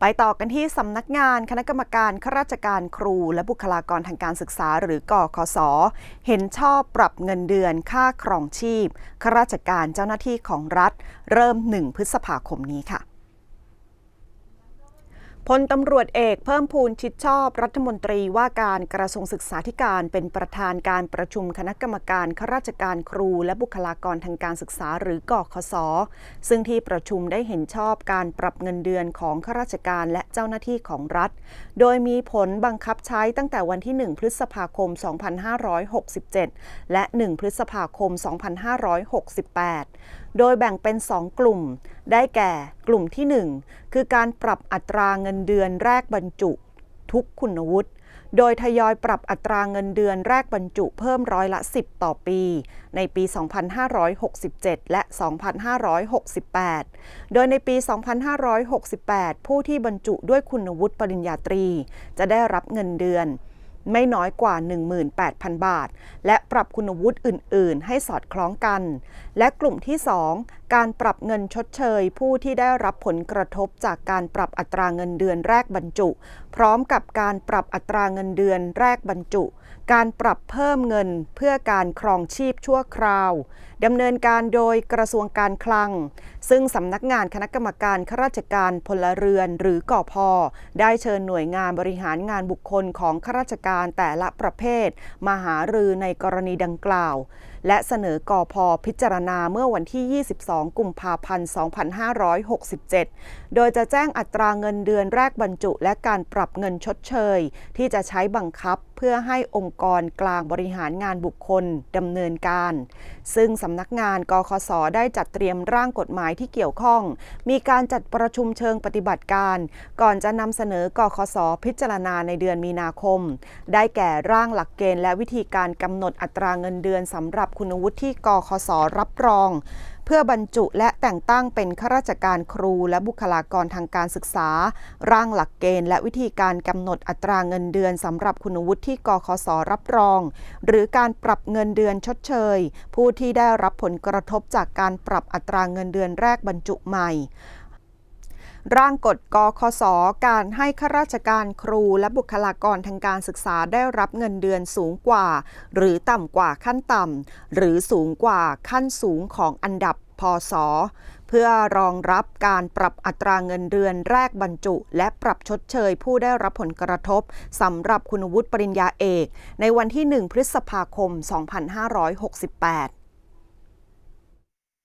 ไปต่อกันที่สำนักงานคณะกรรมการข้าราชการครู และบุคลากรทางการศึกษาหรือกคส เห็นชอบปรับเงินเดือนค่าครองชีพข้าราชการเจ้าหน้าที่ของรัฐ เริ่ม 1 พฤษภาคมนี้ค่ะ พลตำรวจเอกเพิ่มพูนชิดชอบรัฐมนตรีว่าการกระทรวงศึกษาธิการเป็นประธานการประชุมคณะกรรมการข้าราชการครู และบุคลากรทางการศึกษาหรือกคสซึ่งที่ประชุมได้เห็นชอบการปรับเงินเดือนของข้าราชการและเจ้าหน้าที่ของรัฐ โดยมีผลบังคับใช้ตั้งแต่วันที่ 1 พฤษภาคม 2567 และ 1 พฤษภาคม 2568 โดยแบ่งเป็น 2 กลุ่ม ได้แก่กลุ่มที่ 1 คือการปรับอัตราเงินเดือนแรกบรรจุ ทุกคุณวุฒิโดยทยอยปรับอัตราเงินเดือนแรกบรรจุเพิ่มร้อยละ 10 ต่อปี ในปี 2567 และ 2568 โดยในปี 2568 ผู้ที่บรรจุด้วยคุณวุฒิปริญญาตรี จะได้รับเงินเดือน ไม่น้อยกว่า 18,000 บาท และปรับคุณวุฒิอื่น ๆ ให้สอดคล้องกัน และกลุ่มที่ 2 การปรับเงินชดเชย ผู้ที่ได้รับผลกระทบจากการปรับอัตราเงินเดือนแรกบรรจุ พร้อมกับการปรับอัตราเงินเดือนแรกบรรจุ การปรับเพิ่มเงินเพื่อการครองชีพชั่วคราวดำเนินการโดยกระทรวงการคลัง ซึ่งสำนักงานคณะกรรมการข้าราชการพลเรือนหรือกอพอได้เชิญหน่วยงานบริหารงานบุคคลของข้าราชการแต่ละประเภท มาหารือในกรณีดังกล่าวและเสนอกอพอพิจารณาเมื่อวันที่ 22 กุมภาพันธ์ 2567 โดยจะแจ้งอัตราเงินเดือนแรกบรรจุ และการปรับเงินชดเชย ที่จะใช้บังคับเพื่อให้องค์กรกลางบริหารงานบุคคลดำเนินการ ซึ่งสำนักงานกคสได้จัดเตรียมร่างกฎหมายที่เกี่ยวข้อง มีการจัดประชุมเชิงปฏิบัติการ ก่อนจะนำเสนอกคสพิจารณาในเดือนมีนาคม ได้แก่ร่างหลักเกณฑ์และวิธีการกำหนดอัตราเงินเดือนสำหรับคุณวุฒิที่กคสรับรอง เพื่อบรรจุและแต่งตั้งเป็นข้าราชการครูและบุคลากรทางการศึกษา ร่างหลักเกณฑ์และวิธีการกำหนดอัตราเงินเดือนสำหรับคุณวุฒิที่กคสรับรอง หรือการปรับเงินเดือนชดเชย ผู้ที่ได้รับผลกระทบจากการปรับอัตราเงินเดือนแรกบรรจุใหม่ ร่างกฎกคสการให้ข้าราชการครูและบุคลากรทางการศึกษาได้รับเงินเดือนสูงกว่า หรือต่ำกว่าขั้นต่ำหรือสูงกว่าขั้นสูงของอันดับพศเพื่อรองรับการปรับอัตราเงินเดือนแรกบรรจุ และปรับชดเชยผู้ได้รับผลกระทบสำหรับคุณวุฒิปริญญาเอก ในวันที่ 1 พฤษภาคม 2568